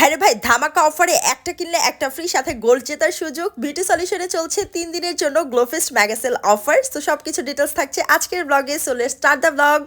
ভাইরে ভাই, ধামাকা অফারে একটা কিনলে একটা ফ্রি সাথে গোল্ড জেতার সুযোগ। বিউটি সলিউশনে চলছে তিন দিনের জন্য গ্লোফেস্ট ম্যাগাসেল অফার তো সব কিছু ডিটেলস থাকছে আজকের ব্লগে so let's start the blog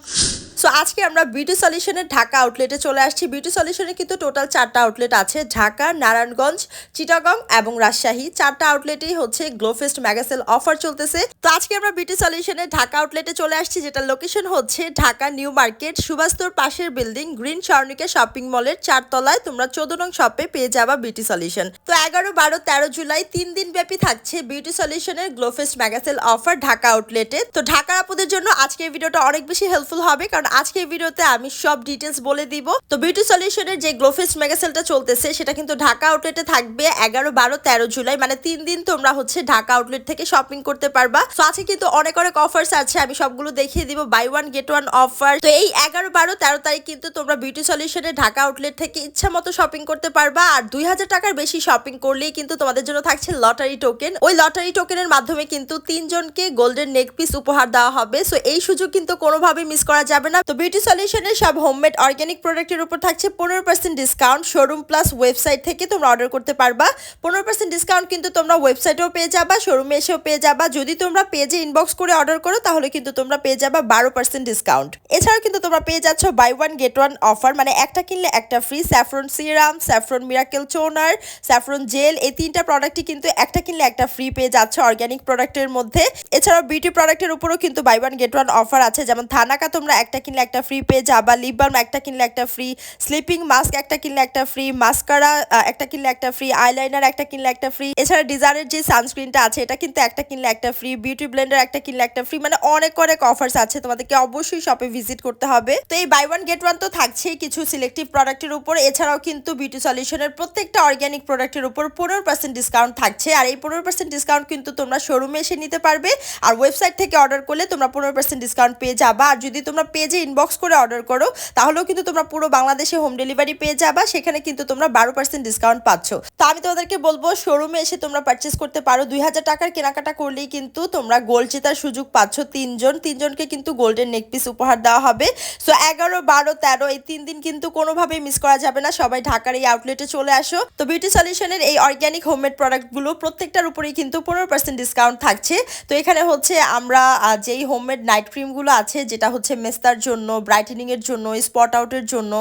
so আজকে আমরা বিউটি সলিউশনের ঢাকা আউটলেটে চলে আসছি। বিউটি সলিউশনে কিন্তু টোটাল চারটা আউটলেট আছে। ঢাকা, নারায়ণগঞ্জ, চিটাগং এবং রাজশাহী। চারটা আউটলেটেই হচ্ছে গ্লোফেস্ট ম্যাগাসেল অফার চলতেছে। তো আজকে আমরা বিউটি সলিউশনের ঢাকা আউটলেটে চলে আসছি। যেটা লোকেশন হচ্ছে ঢাকা নিউ মার্কেট সুভাস্তর পাশের বিল্ডিং গ্রিন স্বর্ণিকা শপিং মলের চারতলায়। তোমরা চোদ্দ নং শপে পেয়ে যাবা বিউটি সলিউশন তো এগারো, বারো, তেরো জুলাই তিন দিন ব্যাপী থাকছে beauty সলিউশনের Glowfest mega sale offer Dhaka আউটলেটে তো ঢাকার আপুদের জন্য আজকের ভিডিওটা অনেক বেশি হেল্পফুল হবে। কারণ আজকের ভিডিওতে আমি সব ডিটেলস বলে দিব। তো বিউটি সলিউশনের যে গ্লোফেস্ট ম্যাগাসেলটা চলতেছে, সেটা কিন্তু ঢাকা আউটলেটে থাকবে এগারো, বারো, তেরো জুলাই। মানে তিন দিন তোমরা হচ্ছে ঢাকা আউটলেট থেকে শপিং করতে পারবা। তো আজকে কিন্তু অনেক অনেক অফার্স আছে, আমি সবগুলো দেখিয়ে দিব। Buy one get one offer তো এই এগারো, বারো, তেরো তারিখ কিন্তু তোমরা বিউটি সলিউশনে ঢাকা আউটলেট থেকে ইচ্ছা মতো শপিং করতে পারবা। আর দুই হাজার টাকার বেশি শপিং করলেই কিন্তু তোমাদের জন্য থাকছে লটারি টোকেন ওই লটারি টোকেনের মাধ্যমে কিন্তু তিনজনকে গোল্ডেন নেক পিস উপহার দেওয়া হবে। সো এই সুযোগ কিন্তু কোনোভাবে মিস করা যাবে না। তো বিউটি সলিউশনের সব হোমমেড অর্গ্যানিক প্রোডাক্টের উপর থাকছে পনেরো percent discount showroom plus website থেকে তোমরা অর্ডার করতে পারবা। পনেরো পার্সেন্ট ডিসকাউন্ট কিন্তু তোমরা ওয়েবসাইটেও পেয়ে যাবা, শোরুমে এসেও পেয়ে যাবা। যদি তোমরা পেজে ইনবক্স করে অর্ডার করো, তাহলে কিন্তু তোমরা পেয়ে যাবা বারো পার্সেন্ট ডিসকাউন্ট এছাড়াও কিন্তু তোমরা পেয়ে যাচ্ছ buy one get one offer মানে একটা কিনলে একটা free saffron serum saffron miracle toner saffron gel এই তিনটা প্রোডাক্টই কিন্তু একটা কিনলে একটা ফ্রি পেয়ে যাচ্ছে অর্গ্যানিক প্রোডাক্টের মধ্যে। এছাড়াও বিউটি প্রোডাক্টের উপরও কিন্তু buy one get one offer আছে। যেমন থানাকা তোমরা একটা কিনলে একটা ফ্রি পেয়ে যাবা লিপ বাম একটা কিনলে একটা ফ্রি স্লিপিং মাস্ক একটা কিনলে একটা ফ্রি মাস্কারা একটা কিনলে একটা ফ্রি আইলাইনার একটা কিনলে একটা ফ্রি এছাড়া ডিজাইনের যে সানস্ক্রিনটা আছে, এটা কিন্তু একটা কিনলে একটা ফ্রি বিউটি ব্লেন্ডার একটা কিনলে একটা ফ্রি মানে অনেক অনেক অফার্স আছে, তোমাদেরকে অবশ্যই শপে ভিজিট করতে হবে। তো এই বাই ওয়ান গেট ওয়ান তো থাকছেই কিছু সিলেক্টিভ প্রোডাক্টের উপর, এছাড়াও কিন্তু বিউটি সলিউশনের প্রত্যেকটা অর্গ্যানিক প্রোডাক্টের উপর পনেরো পার্সেন্ট ডিসকাউন্ট থাকছে, আর এই পনেরো পার্সেন্ট ডিসকাউন্ট কিন্তু তোমরা শোরুমে এসে নিতে পারবে, আর ওয়েবসাইট থেকে অর্ডার করলে তোমরা পনেরো পার্সেন্ট ডিসকাউন্ট পেয়ে যাবা, আর যদি তোমরা পেজে ইনবক্স করে অর্ডার করো, তাহলেও কিন্তু তোমরা পুরো বাংলাদেশে হোম ডেলিভারি পেয়ে যাবা, সেখানে কিন্তু তোমরা বারো পার্সেন্ট ডিসকাউন্ট পাচ্ছ। তো আমি তোমাদেরকে বলব শোরুমে এসে তোমরা পারচেস করতে পারো। দুই হাজার টাকার কেনাকাটা করলেই কিন্তু তোমরা গোল্ড জেতার সুযোগ পাচ্ছ তিনজন। তিনজনকে কিন্তু গোল্ডেন নেক পিস উপহার দেওয়া হবে। সো এগারো, বারো, তেরো, এই তিন দিন কিন্তু কোনোভাবেই মিস করা যাবে না। সবাই ঢাকার এই আউটলেটে চলে আসো। তো বিউটি সলিউশনের এই অর্গ্যানিক হোমমেড প্রোডাক্টগুলো প্রত্যেকটার উপরেই কিন্তু পনেরো পার্সেন্ট ডিসকাউন্ট থাকছে। তো এখানে হচ্ছে আমরা যেই হোমমেড নাইট ক্রিমগুলো আছে, যেটা হচ্ছে মেস্তার জন্য ব্রাইটেনিং এর জন্য স্পট আউটের জন্য,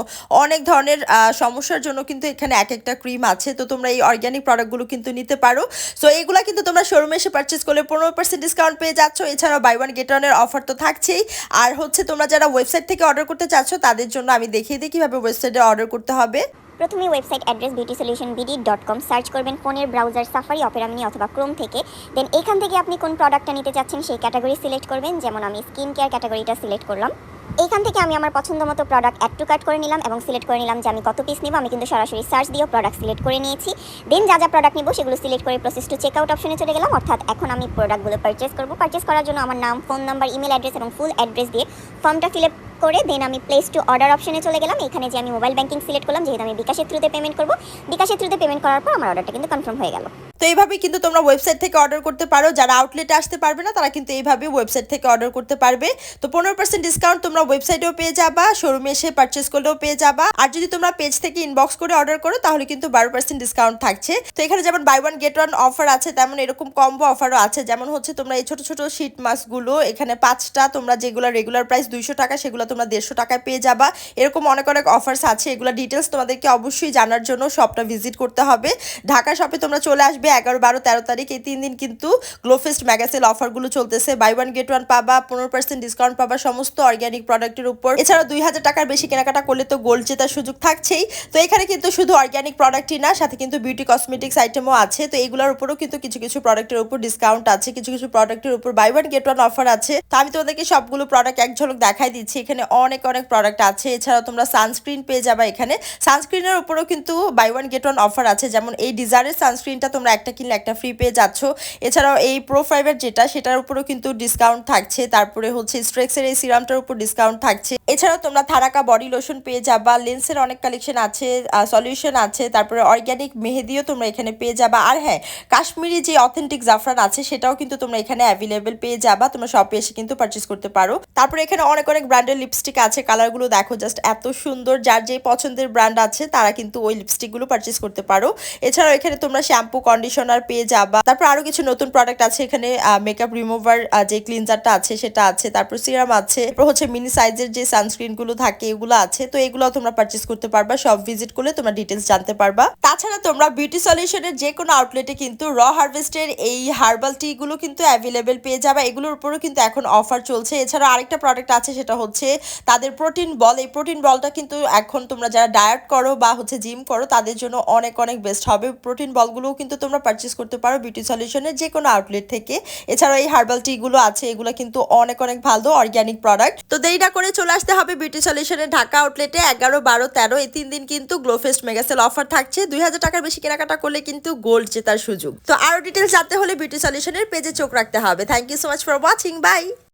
অনেক ধরনের সমস্যার জন্য কিন্তু এখানে এক একটা ক্রিম আছে। তো তোমরা এই অর্গ্যানিক প্রোডাক্টগুলো কিন্তু নিতে পারো। সো এইগুলা কিন্তু তোমরা শোরুমে এসে পারচেস করলে পনেরো পার্সেন্ট ডিসকাউন্ট পেয়ে যাচ্ছ। এছাড়াও বাই ওয়ান গেট ওয়ানের অফার তো থাকছেই। আর হচ্ছে তোমরা যারা ওয়েবসাইট থেকে অর্ডার করতে চাচ্ছ, তাদের জন্য আমি দেখিয়ে দিই কীভাবে ওয়েবসাইটে অর্ডার করতে হবে। প্রথমে website address beauty solution BD dot com search করবেন, ফোনের ব্রাউজার সাফারি অপেরা মিনি অথবা ক্রোম থেকে। দেন এখান থেকে আপনি কোন প্রোডাক্টটা নিতে চাচ্ছেন, সেই ক্যাটাগরি সিলেক্ট করবেন। যেমন আমি স্কিন কেয়ার ক্যাটাগরিটা সিলেক্ট করলাম। এখান থেকে আমি আমার পছন্দ মতো প্রোডাক্ট অ্যাড টু কাট করে নিলাম এবং সিলেক্ট করে নিলাম যে আমি কত পিস নিব। আমি কিন্তু সরাসরি সার্চ দিয়েও প্রোডাক্ট সিলেক্ট করে নিয়েছি। দেন যা যা প্রোডাক্ট নিব, সেগুলো সিলেক্ট করে প্রসেস টু চেক আউট অপশনে চলে গেলাম। অর্থাৎ এখন আমি প্রোডাক্টগুলো পারচেস করব। পারচেস করার জন্য আমার নাম ফোন নাম্বার ইমেল অ্যাড্রেস এবং ফুল অ্যাড্রেস দিয়ে ফর্মটা ফিল আপ করে দেন আমি প্লেস টু অর্ডার অপশনে চলে গেলাম। এখানে যে আমি মোবাইল ব্যাঙ্কিং সিলেক্ট করলাম, যেহেতু আমি বিকাশের থ্রুতে পেমেন্ট করব, বিকাশের থ্রুতে পেমেন্ট করার পর আমার অর্ডারটা কিন্তু কনফার্ম হয়ে গেল। তো এইভাবেই কিন্তু তোমরা ওয়েবসাইট থেকে অর্ডার করতে পারো। যারা আউটলেটে আসতে পারবে না, তারা কিন্তু এইভাবে ওয়েবসাইট থেকে অর্ডার করতে পারবে। তো পনেরো পার্সেন্ট ডিসকাউন্ট তোমরা ওয়েবসাইটেও পেয়ে যাবা শোরুমে এসে পারচেস করলেও পেয়ে যাবা। আর যদি তোমরা পেজ থেকে ইনবক্স করে অর্ডার করো, তাহলে কিন্তু বারো পার্সেন্ট ডিসকাউন্ট থাকছে। তো এখানে যেমন buy one get one offer আছে, তেমন এরকম কম্বো অফারও আছে। যেমন হচ্ছে তোমরা এই ছোট ছোট শীট মাস্কগুলো এখানে পাঁচটা, তোমরা যেগুলো রেগুলার প্রাইস দুইশো টাকা, সেগুলো তোমরা দেড়শো টাকায় পেয়ে যাবা। এরকম অনেক অনেক অফার্স আছে। এগুলো ডিটেলস তোমাদেরকে অবশ্যই জানার জন্য শপটা ভিজিট করতে হবে। ঢাকা শপে তোমরা চলে আসবে এগারো, বারো, তেরো তারিখ এই তিন দিন কিন্তু গ্লোফেস্ট ম্যাগাসেল অফারগুলো চলতেছে। বাই ওয়ান গেট ওয়ান পাবা, পনেরো পার্সেন্ট ডিসকাউন্ট পাবা, সমস্ত অর্গ্যানিক প্রোডাক্টের উপর। এছাড়া দুই হাজার টাকার বেশি কেনাকাটা করলে তো গোল্ড জেতার সুযোগ থাকছেই। তো এখানে কিন্তু শুধু অর্গ্যানিক প্রোডাক্টই না, সাথে কিন্তু বিউটি কসমেটিক্স আইটেমও আছে। তো এগুলোর উপরও কিন্তু কিছু কিছু প্রোডাক্টের উপর ডিসকাউন্ট আছে, কিছু কিছু প্রোডাক্টের উপর buy one get one offer আছে। তো আমি তোমাদেরকে সবগুলো প্রোডাক্ট এক ঝলক দেখাই দিচ্ছি। এখানে অনেক অনেক প্রোডাক্ট আছে। এছাড়া তোমরা সানস্ক্রিন পেয়ে যাবা এখানে। সানস্ক্রিনের উপরও কিন্তু buy one get one offer আছে। যেমন এই ডিজাইনের সানস্ক্রিনটা তোমরা একটা কিনলে একটা ফ্রি পেয়ে যাচ্ছ। এছাড়াও এই প্রো ফাইভের যেটা, সেটার উপরও কিন্তু ডিসকাউন্ট থাকছে। তারপরে হচ্ছে স্ট্রেক্সের এই সিরামটার উপর ডিসকাউন্ট থাকছে। এছাড়াও তোমরা থারাকা বডি লোশন পেয়ে যাবা লেন্সের অনেক কালেকশন আছে সলিউশন আছে, তারপরে অর্গ্যানিক মেহেদিও তোমরা এখানে পেয়ে যাবা। আর হ্যাঁ কাশ্মীরি যে অথেন্টিক জাফরান আছে, সেটাও কিন্তু তোমরা এখানে অ্যাভেলেবেল পেয়ে যাবা, তোমরা শপে এসে কিন্তু পারচেস করতে পারো। তারপরে এখানে অনেক অনেক ব্র্যান্ডের লিপস্টিক আছে কালারগুলো দেখো জাস্ট এত সুন্দর, যার যে পছন্দের ব্র্যান্ড আছে, তারা কিন্তু ওই লিপস্টিকগুলো পারচেস করতে পারো। এছাড়াও এখানে তোমরা শ্যাম্পু কন্ডিশনার পেয়ে যাবা। তারপর আরও কিছু নতুন প্রোডাক্ট আছে এখানে মেকআপ রিমুভার যে ক্লিনজারটা আছে, সেটা আছে, তারপর সিরাম আছে, তারপর হচ্ছে মিনি সাইজের যে সানস্ক্রিনগুলো থাকে, এগুলো আছে, তো এগুলো তোমরা পারচেস করতে পারবা, সব ভিজিট করলে তোমরা ডিটেলস জানতে পারবা। তাছাড়া তোমরা বিউটি সলিউশনের যে কোনো আউটলেটে কিন্তু র হারভেস্টের এই হার্বাল টি গুলো কিন্তু অ্যাভেলেবেল পেয়ে যাবা। এগুলোর উপরও কিন্তু এখন অফার চলছে। এছাড়া আরেকটা প্রোডাক্ট আছে, সেটা হচ্ছে তাদের প্রোটিন বল এই প্রোটিন বলটা কিন্তু এখন তোমরা যারা ডায়েট করো বা হচ্ছে জিম করো, তাদের জন্য অনেক অনেক বেস্ট হবে। প্রোটিন বলগুলোও কিন্তু তোমরা পারচেস করতে পারো বিউটি সলিউশনের যে কোনো আউটলেট থেকে। এছাড়া এই হার্বাল টি গুলো আছে, এগুলো কিন্তু অনেক অনেক ভালো অর্গ্যানিক প্রোডাক্ট তো দেরি না করে চলে আসতে হবে বিউটি সলিউশনের ঢাকা আউটলেটে এগারো, বারো, তেরো, এই তিন দিন কিন্তু গ্লোফেস্ট মেগাসেল অফার থাকছে। দুই হাজার টাকার বেশি কেনাকাটা করলে কিন্তু গোল্ড জেতার সুযোগ। তো আরও ডিটেলস জানতে হলে বিউটি সলিউশনের পেজে চোখ রাখতে হবে। Thank you so much for watching bye